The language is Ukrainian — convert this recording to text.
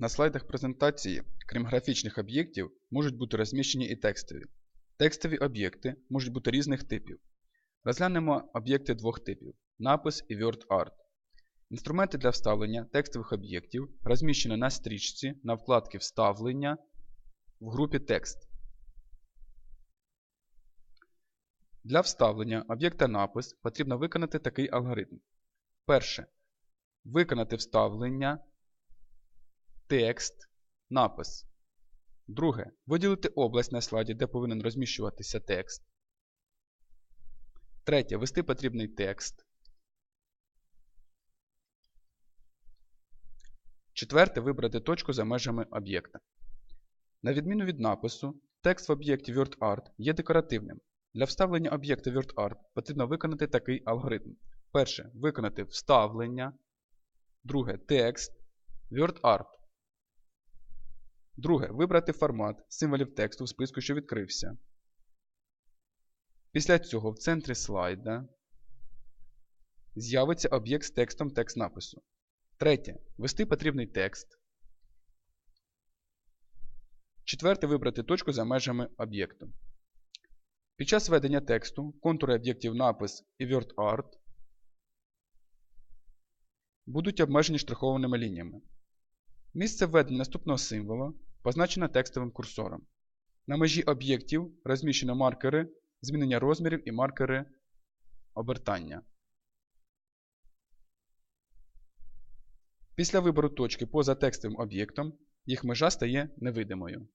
На слайдах презентації, крім графічних об'єктів, можуть бути розміщені і текстові. Текстові об'єкти можуть бути різних типів. Розглянемо об'єкти двох типів напис і WordArt. Інструменти для вставлення текстових об'єктів розміщені на стрічці на вкладці Вставлення в групі Текст. Для вставлення об'єкта напис потрібно виконати такий алгоритм. Перше. Виконати вставлення текст, напис. Друге. Виділити область на слайді, де повинен розміщуватися текст. Третє. Ввести потрібний текст. Четверте. Вибрати точку за межами об'єкта. На відміну від напису, текст в об'єкті WordArt є декоративним. Для вставлення об'єкта WordArt потрібно виконати такий алгоритм. Перше. Виконати вставлення. Друге. Текст. WordArt. Друге. Вибрати формат символів тексту в списку, що відкрився. Після цього в центрі слайда з'явиться об'єкт з текстом текст напису. Третє. Ввести потрібний текст. Четверте. Вибрати точку за межами об'єкту. Під час введення тексту контури об'єктів напис і WordArt будуть обмежені штрихованими лініями. Місце введення наступного символа позначено текстовим курсором. На межі об'єктів розміщено маркери змінення розмірів і маркери обертання. Після вибору точки поза текстовим об'єктом їх межа стає невидимою.